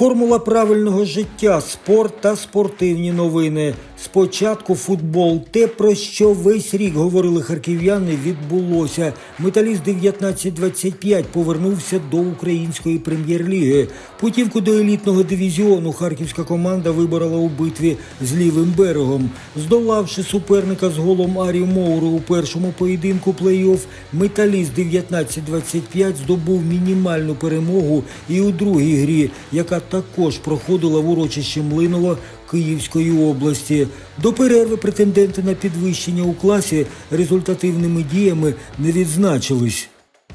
Формула правильного життя, спорт та спортивні новини. Спочатку футбол. Те, про що весь рік говорили харків'яни, відбулося. Металіст 1925 повернувся до української прем'єр-ліги. Путівку до елітного дивізіону харківська команда виборола у битві з лівим берегом. Здолавши суперника з голом Арі Моуру у першому поєдинку плей-офф, металіст 1925 здобув мінімальну перемогу і у другій грі, яка також проходила в урочищі Млиново Київської області. До перерви претенденти на підвищення у класі результативними діями не відзначились.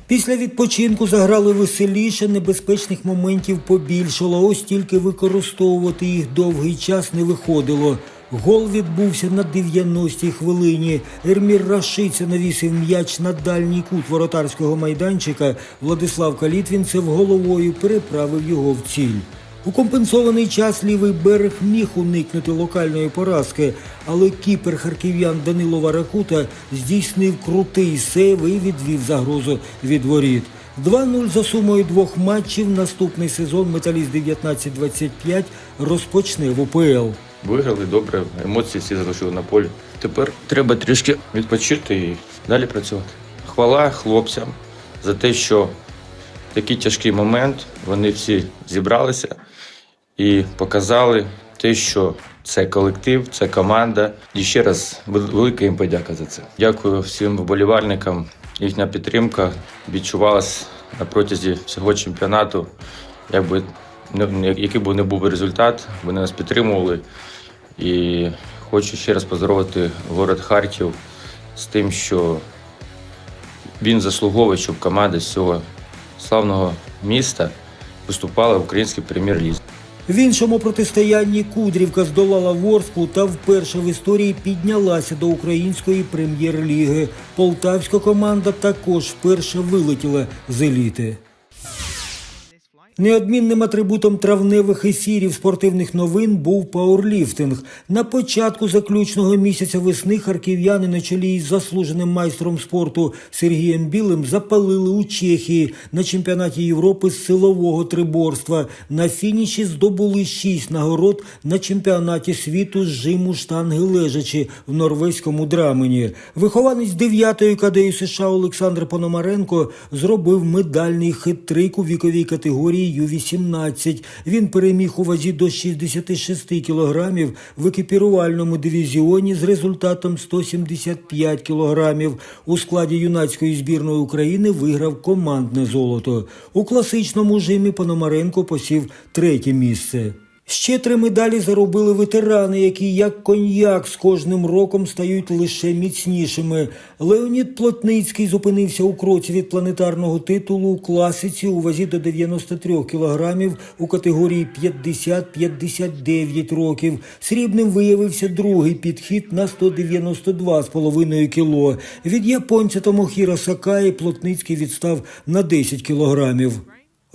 Після відпочинку заграли веселіше, небезпечних моментів побільшало, ось тільки використовувати їх довгий час не виходило. Гол відбувся на 90-й хвилині. Ермір Рашиця навісив м'яч на дальній кут воротарського майданчика. Владислав Калітвінцев головою переправив його в ціль. У компенсований час лівий берег міг уникнути локальної поразки, але кіпер харків'ян Данило Варакута здійснив крутий сейв і відвів загрозу від воріт. 2-0 за сумою двох матчів. Наступний сезон Металіст 19-25 розпочне в УПЛ. Виграли добре, емоції всі залишили на полі. Тепер треба трішки відпочити і далі працювати. Хвала хлопцям за те, що такий тяжкий момент вони всі зібралися і показали те, що це колектив, це команда. І ще раз велика їм подяка за це. Дякую всім вболівальникам. Їхня підтримка відчувалась на протязі всього чемпіонату. Якби який би не був результат, вони нас підтримували. І хочу ще раз поздоровити город Харків з тим, що він заслуговує, щоб команда з цього славного міста виступала в українській прем'єр-лізі. В іншому протистоянні Кудрівка здолала Ворску та вперше в історії піднялася до української прем'єр-ліги. Полтавська команда також вперше вилетіла з еліти. Неодмінним атрибутом травневих ефірів спортивних новин був пауерліфтинг. На початку заключного місяця весни харків'яни на чолі із заслуженим майстром спорту Сергієм Білим запалили у Чехії на чемпіонаті Європи з силового триборства. На фініші здобули шість нагород на чемпіонаті світу з жиму штанги лежачі в норвезькому драмені. Вихованець 9-ї кадею США Олександр Пономаренко зробив медальний хитрик у віковій категорії Ю-18. Він переміг у вазі до 66 кілограмів в екіпірувальному дивізіоні з результатом 175 кілограмів. У складі юнацької збірної України виграв командне золото. У класичному жимі Пономаренко посів третє місце. Ще три медалі заробили ветерани, які як коньяк з кожним роком стають лише міцнішими. Леонід Плотницький зупинився у кроці від планетарного титулу у класиці у вазі до 93 кілограмів у категорії 50-59 років. Срібним виявився другий підхід на 192,5 кіло. Від японця Томохіра Сакаї Плотницький відстав на 10 кілограмів.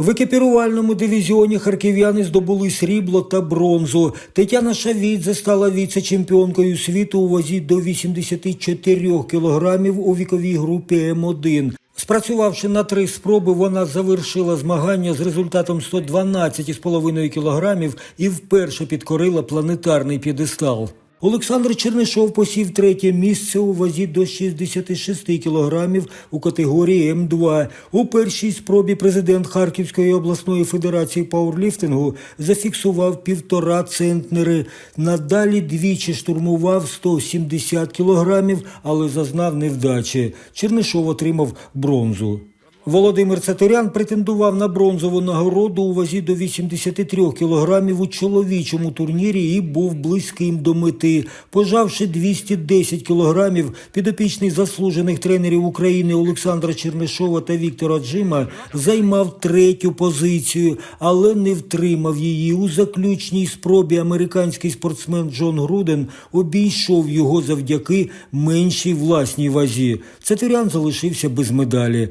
В екіпірувальному дивізіоні харків'яни здобули срібло та бронзу. Тетяна Шавідзе стала віце-чемпіонкою світу у вазі до 84 кілограмів у віковій групі М1. Спрацювавши на три спроби, вона завершила змагання з результатом 112,5 кілограмів і вперше підкорила планетарний п'єдестал. Олександр Чернишов посів третє місце у вазі до 66 кілограмів у категорії М2. У першій спробі президент Харківської обласної федерації пауерліфтингу зафіксував півтора центнери. Надалі двічі штурмував 170 кілограмів, але зазнав невдачі. Чернишов отримав бронзу. Володимир Цаторян претендував на бронзову нагороду у вазі до 83 кілограмів у чоловічому турнірі і був близьким до мети. Пожавши 210 кілограмів, підопічний заслужених тренерів України Олександра Чернишова та Віктора Джима займав третю позицію, але не втримав її. У заключній спробі американський спортсмен Джон Груден обійшов його завдяки меншій власній вазі. Цаторян залишився без медалі.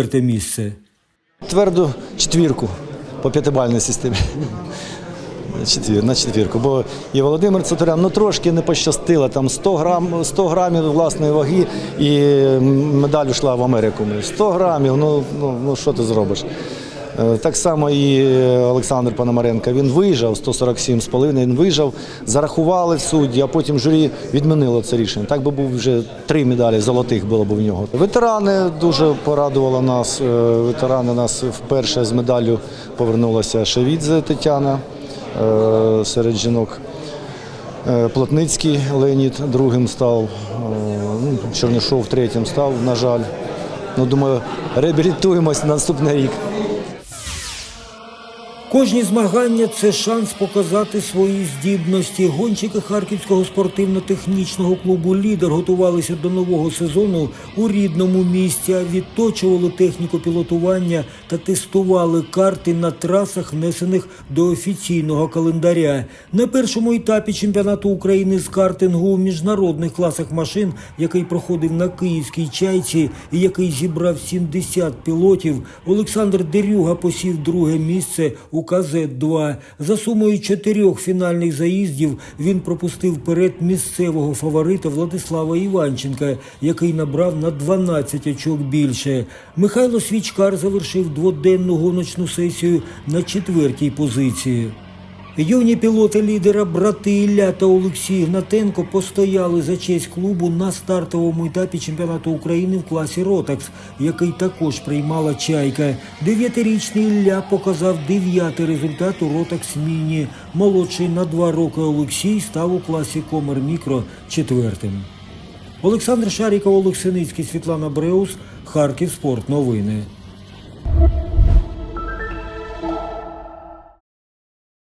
Четверте місце. Тверду четвірку по п'ятибальній системі. Четвір, на четвірку. Бо і Володимир Цитурян ну трошки не пощастило. Там 100 грам, 100 грамів власної ваги і медаль йшла в Америку. 100 грамів, ну, ну, ну що ти зробиш? Е, Так само і Олександр Пономаренко. Він виїжджав 147,5, він виїжджав, зарахували судді, а потім журі відмінило це рішення. Так би був вже три медалі золотих було б в нього. Ветерани дуже порадували нас. Е, Ветерани нас вперше з медаллю повернулася Шевідзе Тетяна е, серед жінок. Е, Плотницький Леонід другим став, е, ну, третім став, на жаль. Ну, думаю, реабілітуємось на наступний рік. Кожні змагання це шанс показати свої здібності. Гонщики Харківського спортивно-технічного клубу Лідер готувалися до нового сезону у рідному місті, відточували техніку пілотування та тестували карти на трасах, внесених до офіційного календаря. На першому етапі чемпіонату України з картингу у міжнародних класах машин, який проходив на київській чайці і який зібрав 70 пілотів, Олександр Дерюга посів друге місце у КЗ-2. За сумою чотирьох фінальних заїздів він пропустив вперед місцевого фаворита Владислава Іванченка, який набрав на 12 очок більше. Михайло Свічкар завершив дводенну гоночну сесію на четвертій позиції. Юні пілоти лідера брати Ілля та Олексій Гнатенко постояли за честь клубу на стартовому етапі чемпіонату України в класі Ротакс, який також приймала чайка. Дев'ятирічний Ілля показав дев'ятий результат у Ротакс Міні. Молодший на два роки Олексій став у класі Комер Мікро четвертим. Олександр Шаріков, Олег Синицький, Світлана Бреус, Харків Спорт. Новини.